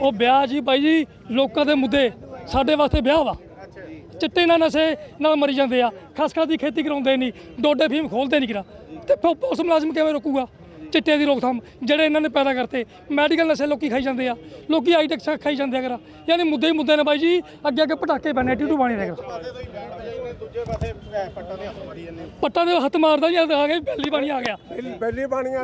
ਉਹ ਵਿਆਹ ਜੀ ਬਾਈ ਜੀ ਲੋਕਾਂ ਦੇ ਮੁੱਦੇ। ਸਾਡੇ ਵਾਸਤੇ ਵਿਆਹ ਵਾ। ਚਿੱਟੇ ਨਾਲ ਨਸ਼ੇ ਨਾਲ ਮਰੀ ਜਾਂਦੇ ਆ। ਖਸਖਸ ਦੀ ਖੇਤੀ ਕਰਾਉਂਦੇ ਨਹੀਂ। ਡੋਡੇ ਫੀਮ ਖੋਲਦੇ ਨਹੀਂ ਕਿਰਾ। ਤੇ ਫਿਰ ਪੁਲਿਸ ਮੁਲਾਜ਼ਮ ਕਿਵੇਂ ਰੋਕੂਗਾ? ਚਿੱਟੇ ਦੀ ਰੋਕਥਾਮ ਜਿਹੜੇ ਇਹਨਾਂ ਨੇ ਪੈਦਾ ਕਰਤੇ। ਮੈਡੀਕਲ ਨਸ਼ੇ ਲੋਕੀ ਖਾਈ ਜਾਂਦੇ ਆ। ਲੋਕੀ ਹਾਈਟੈਕ ਖਾਈ ਜਾਂਦੇ ਆ ਕਰਾ। ਯਾਨੀ ਮੁੱਦੇ ਹੀ ਮੁੱਦੇ ਨੇ ਬਾਈ ਜੀ। ਅੱਗੇ ਅੱਗੇ ਪਟਾਕੇ ਪੈਣੇ ਟੀਟੂ ਬਾਣੀ ਅਹ, ਪੱਟਾਂ ਦੇ ਹੱਥ ਮਾਰਦਾ ਜੀ ਆ ਗਿਆ ਬੈਲੀ ਬਾਣੀ ਆ ਗਿਆ।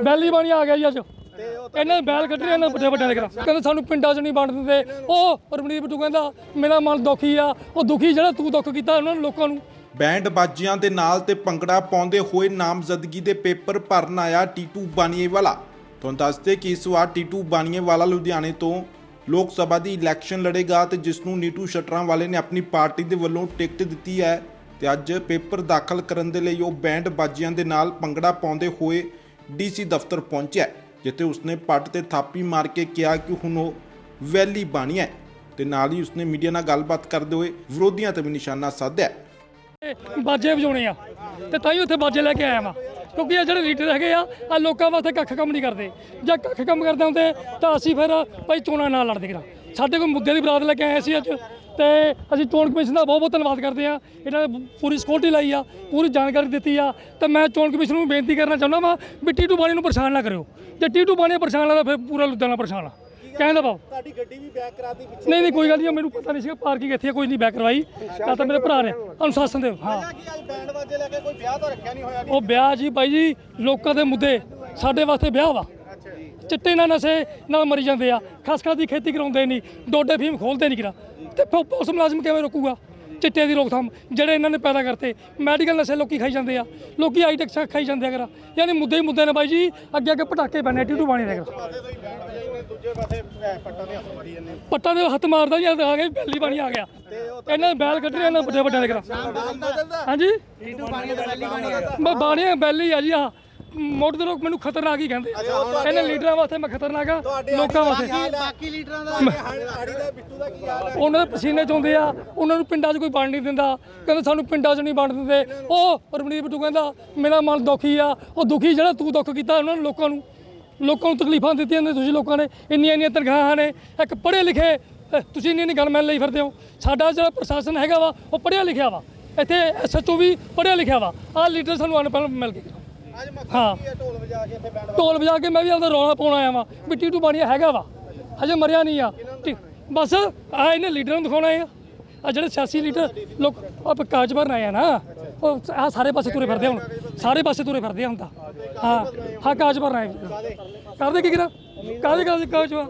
ਬੈਲੀ ਬਾਣੀ ਆ ਗਿਆ ਜੀ ਅੱਜ। ਇਹਨਾਂ ਦੇ ਬੈਲ ਕੱਢ ਰਹੇ ਇਹਨਾਂ ਵੱਡੇ ਵੱਡੇ ਦੇ ਕਰਾ ਕਹਿੰਦੇ ਸਾਨੂੰ ਪਿੰਡਾਂ 'ਚ ਨਹੀਂ ਵੰਡ ਦਿੰਦੇ। ਉਹ ਰਮਣੀਤ ਬਿੱਟੂ ਕਹਿੰਦਾ ਮੇਰਾ ਮਨ ਦੁਖੀ ਆ। ਉਹ ਦੁਖੀ ਜਿਹੜਾ ਤੂੰ ਦੁੱਖ ਕੀਤਾ ਉਹਨਾਂ ਨੂੰ ਲੋਕਾਂ ਨੂੰ। ਬੈਂਡ ਬਾਜੀਆਂ ਦੇ ਨਾਲ ਤੇ ਭੰਗੜਾ ਪਾਉਂਦੇ ਹੋਏ ਨਾਮਜ਼ਦਗੀ ਦੇ ਪੇਪਰ ਭਰਨ ਆਇਆ ਟੀਟੂ ਬਾਨੀਏਵਾਲਾ। ਤੁਹਾਨੂੰ ਦੱਸਦੇ ਕਿ ਇਸ ਵਾਰ ਟੀਟੂ ਬਾਨੀਏਵਾਲਾ ਲੁਧਿਆਣੇ ਤੋਂ ਲੋਕ ਸਭਾ ਦੀ ਇਲੈਕਸ਼ਨ ਲੜੇਗਾ ਤੇ ਜਿਸ ਨੂੰ ਨੀਟੂ ਸ਼ਟਰਾਂ ਵਾਲੇ ਨੇ ਆਪਣੀ ਪਾਰਟੀ ਦੇ ਵੱਲੋਂ ਟਿਕਟ ਦਿੱਤੀ ਹੈ ਤੇ ਅੱਜ ਪੇਪਰ ਦਾਖਲ ਕਰਨ ਦੇ ਲਈ ਉਹ ਬੈਂਡ ਬਾਜੀਆਂ ਦੇ ਨਾਲ ਭੰਗੜਾ ਪਾਉਂਦੇ ਹੋਏ ਡੀਸੀ ਦਫ਼ਤਰ ਪਹੁੰਚਿਆ ਜਿੱਥੇ ਉਸਨੇ ਪੱਟ ਤੇ ਥਾਪੀ ਮਾਰ ਕੇ ਕਿਹਾ ਕਿ ਹੁਣ ਉਹ ਵੈਲੀ ਬਾਣੀ ਹੈ, ਤੇ ਨਾਲ ਹੀ ਉਸਨੇ ਮੀਡੀਆ ਨਾਲ ਗੱਲਬਾਤ ਕਰਦੇ ਹੋਏ ਵਿਰੋਧੀਆਂ ਤੇ ਵੀ ਨਿਸ਼ਾਨਾ ਸਾਧਿਆ। ਬਾਜੇ ਵਜਾਉਣੇ ਆ, ਤੇ ਤਾਂ ਹੀ ਉੱਥੇ ਬਾਜੇ ਲੈ ਕੇ ਆਇਆ ਵਾਂ, ਕਿਉਂਕਿ ਇਹ ਜਿਹੜੇ ਲੀਡਰ ਹੈਗੇ ਆ ਆ ਲੋਕਾਂ ਵਾਸਤੇ ਕੱਖ ਕੰਮ ਨਹੀਂ ਕਰਦੇ। ਜੇ ਕੱਖ ਕੰਮ ਕਰਦੇ ਹੁੰਦੇ, ਤਾਂ ਅਸੀਂ ਫਿਰ ਭਾਈ ਚੋਣਾਂ ਨਾਲ ਲੜਦੇ ਕਰਾਂ ਸਾਡੇ ਕੋਲ ਮੁੱਦੇ ਦੀ ਬਰਾਤ ਲੈ ਕੇ ਆਏ ਸੀ ਅੱਜ। ਤੇ ਅਸੀਂ ਚੋਣ ਕਮਿਸ਼ਨ ਦਾ ਬਹੁਤ ਬਹੁਤ ਧੰਨਵਾਦ ਕਰਦੇ ਆ ਇਹਨਾਂ ਨੇ ਪੂਰੀ ਸਿਕਿਉਰਿਟੀ ਲਾਈ ਆ ਪੂਰੀ ਜਾਣਕਾਰੀ ਦਿੱਤੀ ਆ। ਤੇ ਮੈਂ ਚੋਣ ਕਮਿਸ਼ਨ ਨੂੰ ਬੇਨਤੀ ਕਰਨਾ ਚਾਹੁੰਦਾ ਵਾਂ ਵੀ ਟੀਟੂ ਬਾਣੀ ਨੂੰ ਪਰੇਸ਼ਾਨ ਨਾ ਕਰਿਓ। ਜੇ ਟੀਟੂ ਬਾਣੀ ਪਰੇਸ਼ਾਨ ਲੱਗਦਾ ਫਿਰ ਪੂਰਾ ਲੁਧਿਆਣਾ ਪਰੇਸ਼ਾਨ ਆ। ਕਹਿੰਦਾ ਬਾਬ ਤੁਹਾਡੀ ਗੱਡੀ ਵੀ ਬੈਕ ਕਰਾਤੀ ਪਿੱਛੇ। ਨਹੀਂ ਨਹੀਂ ਕੋਈ ਗੱਲ ਨਹੀਂ ਮੈਨੂੰ ਪਤਾ ਨਹੀਂ ਸੀਗਾ ਪਾਰਕਿੰਗ ਇੱਥੇ ਕੋਈ ਨਹੀਂ ਬੈਕ ਕਰਵਾਈ। ਤਾਂ ਤਾਂ ਮੇਰੇ ਭਰਾ ਨੇ ਅਨੁਸ਼ਾਸਨ ਦੇ ਹਾਂ। ਕਿ ਅੱਜ ਬੈਂਡ ਵਾਜੇ ਲੈ ਕੇ ਕੋਈ ਵਿਆਹ ਤਾਂ ਰੱਖਿਆ ਨਹੀਂ ਹੋਇਆ ਉਹ ਵਿਆਹ ਜੀ ਬਾਈ ਜੀ ਲੋਕਾਂ ਦੇ ਮੁੱਦੇ ਸਾਡੇ ਵਾਸਤੇ ਵਿਆਹ ਵਾ। ਚਿੱਟੇ ਨਾਲ ਨਸ਼ੇ ਨਾਲ ਮਰੀ ਜਾਂਦੇ ਆ। ਖਸਖਸ ਦੀ ਖੇਤੀ ਕਰਾਉਂਦੇ ਨਹੀਂ ਡੋਡੇ ਫੀਮ ਖੋਲਦੇ ਨਹੀਂ ਕਿਰਾ ਤੇ ਫਿਰ ਪੁਲਿਸ ਮੁਲਾਜ਼ਮ ਕਿਵੇਂ ਰੋਕੂਗਾ? ਚਿੱਟੇ ਦੀ ਰੋਕਥਾਮ ਜਿਹੜੇ ਇਹਨਾਂ ਨੇ ਪੈਦਾ ਕਰਤੇ ਮੈਡੀਕਲ ਨਸ਼ੇ ਲੋਕੀ ਖਾਈ ਜਾਂਦੇ ਆ। ਲੋਕੀ ਹਾਈਟੈਕ ਖਾਈ ਜਾਂਦੇ ਆ ਕਰਾ ਯਾਨੀ ਮੁੱਦੇ ਹੀ ਮੁੱਦੇ ਨੇ ਬਾਈ ਜੀ ਅੱਗੇ ਅੱਗੇ ਪਟਾਕੇ ਪੈਣੇ ਟੀਟੂ ਬਾਣੀ ਨੇ ਪੱਟਾਂ ਦੇ ਹੱਥ ਮਾਰਦਾ ਜੀ ਆ ਗਿਆ ਬੈਲੀ ਬਾਣੀ ਆ ਗਿਆ। ਇਹਨਾਂ ਦੇ ਬੈਲ ਕੱਢ ਰਹੇ ਇਹਨਾਂ ਵੱਡੇ ਵੱਡੇ ਦੇ ਕਰਾ ਹਾਂਜੀ? ਮੈਂ ਬਾਣੀਆਂ ਬੈਲੀ ਆ ਜੀ ਆ ਮੋਟਰ ਦੇ ਲੋਕ ਮੈਨੂੰ ਖਤਰਨਾਕ ਹੀ ਕਹਿੰਦੇ ਇਹਨਾਂ ਲੀਡਰਾਂ ਵਾਸਤੇ ਮੈਂ ਖਤਰਨਾਕ ਆ ਲੋਕਾਂ ਵਾਸਤੇ। ਬਾਕੀ ਲੀਡਰਾਂ ਦਾ ਆੜੀ ਦਾ ਬਿੱਟੂ ਦਾ ਕੀ ਹਾਲ ਹੈ ਉਹਨਾਂ ਦੇ ਪਸੀਨੇ ਚੋਂਦੇ ਆ ਉਹਨਾਂ ਨੂੰ ਪਿੰਡਾਂ 'ਚ ਕੋਈ ਵੰਡ ਨਹੀਂ ਦਿੰਦਾ। ਕਹਿੰਦੇ ਸਾਨੂੰ ਪਿੰਡਾਂ 'ਚ ਨਹੀਂ ਵੰਡ ਦਿੰਦੇ। ਉਹ ਰਮਣੀਤ ਬਿੱਟੂ ਕਹਿੰਦਾ ਮੇਰਾ ਮਨ ਦੁਖੀ ਆ। ਉਹ ਦੁਖੀ ਜਿਹੜਾ ਤੂੰ ਦੁੱਖ ਕੀਤਾ ਉਹਨਾਂ ਨੂੰ ਲੋਕਾਂ ਨੂੰ। ਲੋਕਾਂ ਨੂੰ ਤਕਲੀਫਾਂ ਦਿੱਤੀਆਂ ਨੇ ਤੁਸੀਂ ਲੋਕਾਂ ਨੇ। ਇੰਨੀਆਂ ਇੰਨੀਆਂ ਤਨਖਾਹਾਂ ਨੇ। ਇੱਕ ਪੜ੍ਹੇ ਲਿਖੇ ਤੁਸੀਂ ਇੰਨੀ ਇੰਨੀ ਗੱਲ ਮੈਨ ਲਈ ਫਿਰਦੇ ਹੋ। ਸਾਡਾ ਜਿਹੜਾ ਪ੍ਰਸ਼ਾਸਨ ਹੈਗਾ ਵਾ ਉਹ ਪੜ੍ਹਿਆ ਲਿਖਿਆ ਵਾ। ਇੱਥੇ ਐਸਐਚਓ ਵੀ ਪੜ੍ਹਿਆ ਲਿਖਿਆ ਵਾ। ਆਹ ਲੀਡਰ ਸਾਨੂੰ ਅਨਪੜ੍ਹ ਮਿਲ ਗਏ। ਅੱਜ ਮੱਖਣ ਹਾਂ। ਕੀ ਹੈ ਢੋਲ ਵਜਾ ਕੇ ਇੱਥੇ ਬੈਂਡ ਢੋਲ ਵਜਾ ਕੇ ਮੈਂ ਵੀ ਆਪਦਾ ਰੌਲਾ ਪਾਉਣ ਆਇਆ ਵਾਂ ਵੀ ਟੀਟੂ ਬਾਣੀਆ ਹੈਗਾ ਵਾ ਹਜੇ ਮਰਿਆ ਨਹੀਂ ਆ। ਟੀ- ਬਸ ਆ ਇਹਨੇ ਲੀਡਰਾਂ ਨੂੰ ਦਿਖਾਉਣਾ ਆ ਆ ਜਿਹੜੇ ਸਿਆਸੀ ਲੀਡਰ ਲੋਕ ਆਪ ਕਾਜ ਭਰਨ ਆਏ ਆ ਨਾ ਉਹ ਆ ਸਾਰੇ ਪਾਸੇ ਤੁਰੇ ਫਿਰਦੇ ਆ ਹੁਣ ਸਾਰੇ ਪਾਸੇ ਤੁਰੇ ਫਿਰਦੇ ਆ ਹੁਣ ਤਾਂ। ਹਾਂ ਹਾਂ। ਕਾਜ ਭਰਨ ਆਏ ਕਰਦੇ ਕੀ ਕਰਾਂ? ਕਾਦੇ ਕਾਦੇ ਕਾਜ ਵਾ?